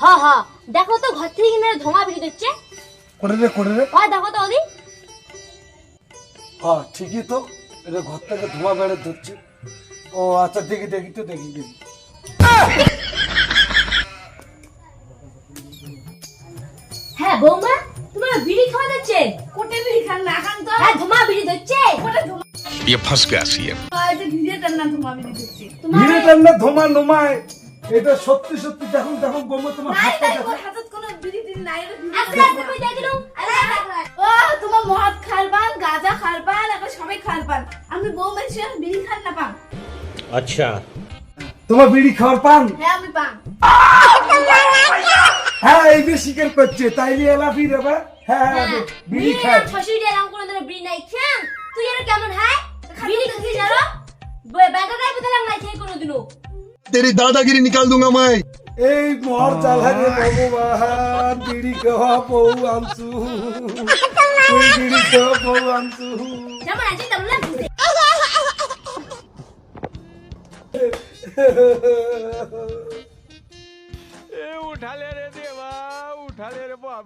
হ হ দেখো তো ঘর থেকে কিনে ধোঁয়া বেরিয়ে দিচ্ছে করে রে করে রে হয় দেখো তো ওদি হ্যাঁ ঠিকই তো এটা ঘর থেকে ধোঁয়া বেড়ে ধরছে ও আচ্ছা দেখি দেখি তো দেখি দেখি হ্যাঁ বৌমা তোমার বিড়ি খাওয়া যাচ্ছে কোটে বিড়ি খান না খান তো হ্যাঁ ধোঁয়া বেরিয়ে দিচ্ছে কোটে ধুমা ये फंस गया सीएम যে ধীরে টান না ধুমা বিড়ি দিচ্ছি তোমার এটা সত্যি সত্যি। দেখুন দেখুন গোমা তোমার হাতটা দেখো হাতত কোনো বিড়ি দিন নাই আজকে আজকে কই দেখিলো ও তোমার মদ খালবান গাজা খালবান আর সবাই খালবান আমি বউ মানুষ বিড়ি খান না পাম আচ্ছা। তোমার বিড়ি খাওয়ার পান? হ্যাঁ আমি পান। হ্যাঁ এই যে করছে তাইলে এলাফি রেবা হ্যাঁ, হ্যাঁ, হ্যাঁ বিড়ি খায়। ফসুই দিলাম কোনো দিন বিড়ি নাই। তুই এর কেমন হাই বিড়ি খাচ্ছিস আরও ব্যাংকে যাইবো দিলাম নাই খেয়ে तेरी दादागिरी निकाल दूँगा मैं। एक मोहर रे बीड़ी कोई बीड़ी ए उठा ले रे देवा उठा ले रे बाप।